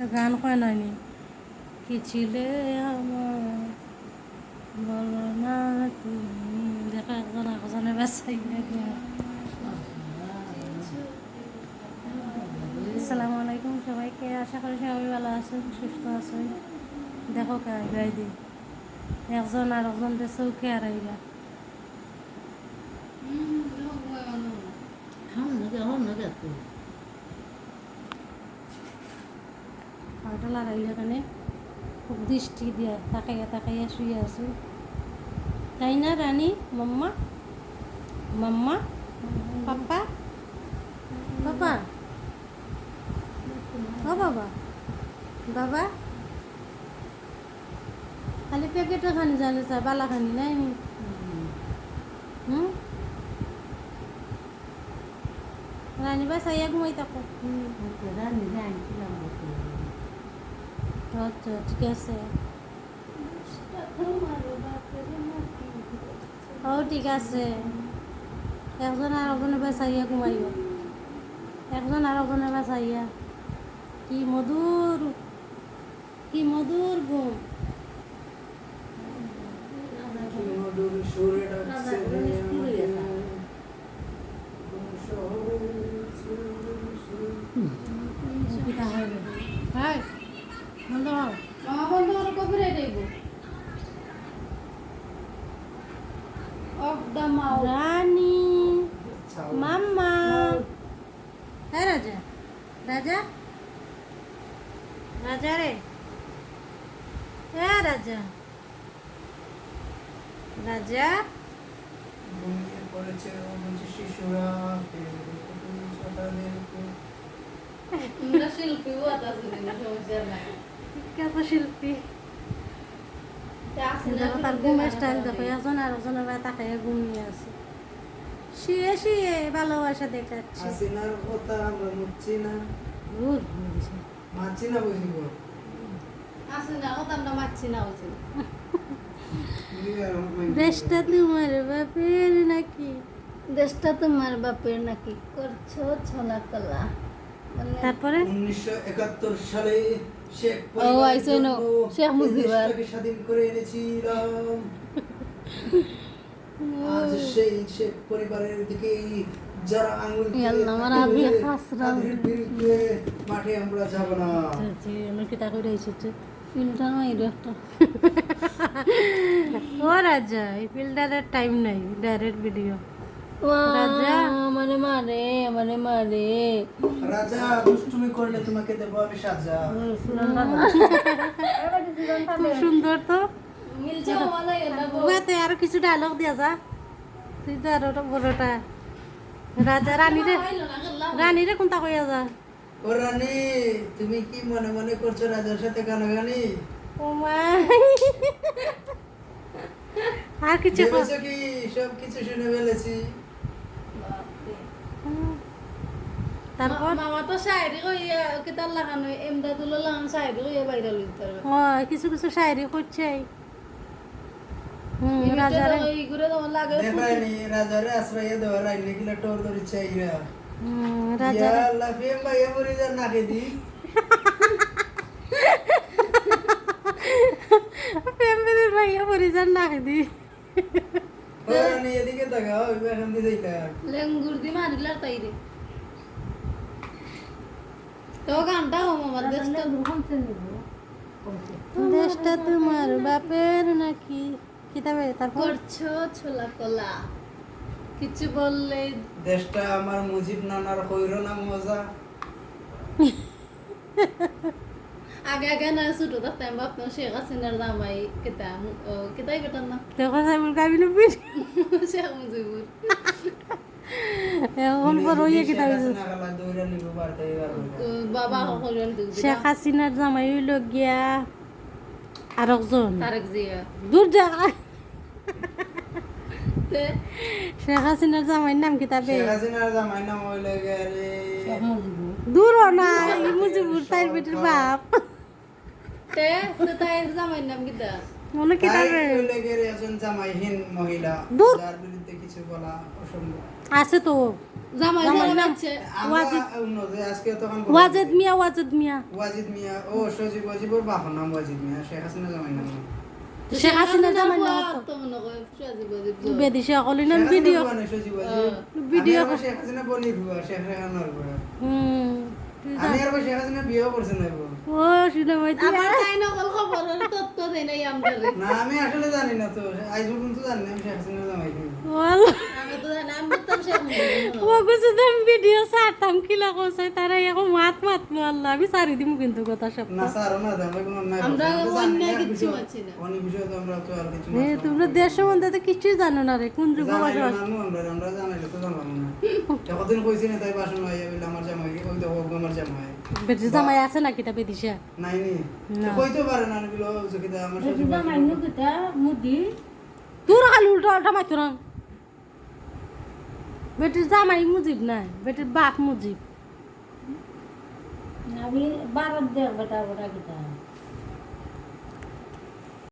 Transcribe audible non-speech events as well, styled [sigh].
গান কয় নাইনি কি ছিলে আমার? বলো না তুমি। দেখা একজন একজনে বাসাই আসসালামু আলাইকুম সবাইকে। আশা করি সবাই ভালো আছেন, সুস্থ আছেন। দেখো কাই গাই দি একজন আর একজন চৌকে আর আইবা পাউডার লাগাইলে কানে খুব দৃষ্টি দিয়া, তাকাইয়া তাকাইয়া শুয়ে আছো। তাই না রানী মাম্মা মাম্মা, পাপা পাপা ও বাবা বাবা। খালি প্যাকেটে খানি জানে স্যার বালা খানি নাই নি হুম? রানী বা সাইয়া ঘুমাই থাকো আচ্ছা ঠিক আছে। ও ঠিক আছে। একজন আর একজনে বাঁচাইয়া ঘুমাইও একজন আর একজনে বাঁচাইয়া কি মধুর কি মধুর ঘুম মধুর সুরে ডাকছে হাই বন্ধ হও মামা বন্ধ করে কপিরাইট আইব অফ দ্য মাউথ রানী মাম্মা। হ্যাঁ রাজা। রাজা? রাজা রে। হ্যাঁ রাজা। রাজা? ঘুমিয়ে পড়েছে ও শিশুরা শিল্পী ওয়াত আছে না সমস্যা নাই কত শিল্পী? তা আছে না দেখো তার ঘুমের স্টাইল দেখো একজন আর একজনের বাড়ি তাকে ঘুমিয়ে আছে। শুয়ে শুয়ে ভালোবাসা দেখাচ্ছে। হাসিনার কথা আমরা মুচ্ছি না। দূর বলিস মাছি না বুঝিব আছে না আমরা মারছি না হচ্ছে দেশটা তোমার বাপের নাকি? দেশটা তোমার বাপের নাকি? করছ ছলা কলা। তারপরে? উনিশশো সালে শেখ ও, আইসো নো, শেখ এই স্বাধীন করে এনেছিলাম। [laughs] আজ সেই শেখ পরিবারের দিকে যারা আঙুল তুলে ইয়াল্লা, আমার থাকে, আবি হাসরা। তাদের বিরুদ্ধে মাঠে আমরা যাব না। আমি কি তা করে এসেছে ফিল্টার মাইরো একটা। [laughs] ও রাজা এই ফিল্টারের টাইম নাই ডাইরেক্ট ভিডিও রাজা। আমারে মারে আমারে মারে। রাজা দুষ্টুমি করলে তোমাকে দেবো আমি সাজা। খুব সুন্দর তো। উহাতে আরও কিছু ডায়লগ দিয়া যা। তুই তো আরও ওটা বড়টা। রাজা রানী রে রানী রে কোনটা কইয়া যা। ও রানী তুমি কি মনে মনে করছ রাজার সাথে গানাগানি? ও মা। আর কিছু। কি সব কিছু শুনে ফেলেছি হুম। তারপর? মামা তো শায়রি কইয়া কিতার লাগানো এমদাদুল্লাহ লাগানো শায়রি কইয়া বাইরে লইতে পারবে ও কিছু কিছু শায়রি করছে। হুম রাজারে। এইগুলো তোমার লাগে দেখায়নি রাজারে আশ্রয় দেওয়ার আইনে গিলা টোর ধরে চাইরা হুম ইয়া আল্লাহ ফেম ভাইয়া মরে যান নাকে দি ফ্যামিলির ভাইয়া পরিজন না দি ও রানী এদিকে তাকাও এখান দিয়ে যাইতা লেঙ্গুর দি মারিলার তাই রে তো গানটা কম আমার দেশটা দেশটা তোমার বাপের নাকি কিতাবে তারপর করছ ছোলা কলা কিছু বললে দেশটা আমার মুজিব নানার কইরো না মজা আগে আগে না ছোট থাকতে আমি ভাবতাম শেখ হাসিনার জামাই কেতা ও কেতাই বেটার না সাইবুল কাবিল পিঠ শেখ মুজিবুর এখন ইয়ে বাবা হলেন শেখ হাসিনার জামাই হইল গিয়া আর একজন তারেক জিয়া। দূর যা। শেখ হাসিনার জামাইয়ের নাম হইলে দূর না মুজিবুর। তাইর বেটির বাপ। তে তে তাই জামাই নাম কিতা মনে কি তাই লেগের একজন জামাইহীন মহিলা যার বিরুদ্ধে কিছু বলা অসম্ভব। আছে তো। জামাই ওয়াজিদ। যে আজকে তখন ওয়াজেদ মিয়া ওয়াজেদ মিয়া। ওয়াজিদ মিয়া ও সজীব ওয়াজিবর নাম ওয়াজিদ মিয়া শেখ হাসিনা জামাই নাম। শেখ হাসিনা জামাই না তো। মনে করে সাজি বাজি বুয়া। বেদিশে অকলি না ভিডিও। সজীব শেখ হাসিনা বুয়া, শেখ। হুম। আমি আর শেখ হাসিনা বিয়েও করছি না ও শুনে মাইতি আমার তাই নকল খবর তত্ত্ব দেয় নাই আমরা না আমি আসলে জানি না তো আজ পর্যন্ত জানি না শেখ হাসিনা জামাই কি। ওয়াল। আমি তো জানি আমি বুঝতাম সে ও কিছু দাম ভিডিও সারতাম কিলা কইছে তারা এখন মাত মাত আল্লাহ আমি সারি দিমু কিন্তু কথা সব না স্যার না আমরা কোনো অন্যায় আমরা করছি না। জানি না, অন্যায় কিচ্ছু বিষয়- মানছি না। অন্য বিষয়ে তো আমরা তো আর কিছু না। তোমরা দেশ সম্বন্ধে তো কিছুই জানো না রে কোন যুগ আমরা আমরা জানাইলে তো জানলাম না। যতদিন কইছি না তাই বাসন আইয়া বলে জামাই ওগো আমার জামাই। বেটি জামাই আছে নাকি তা বেদিশা নাই নি। না। কইতে পারে না বিলো জকিতা আমার শ্বশুর তোর খালি উল্টা উল্টা মাইতো না। বেটির জামাই মুজিব নাই বেটির বাপ মুজিব। আমি বারত দেব বেটা বেটা কিতা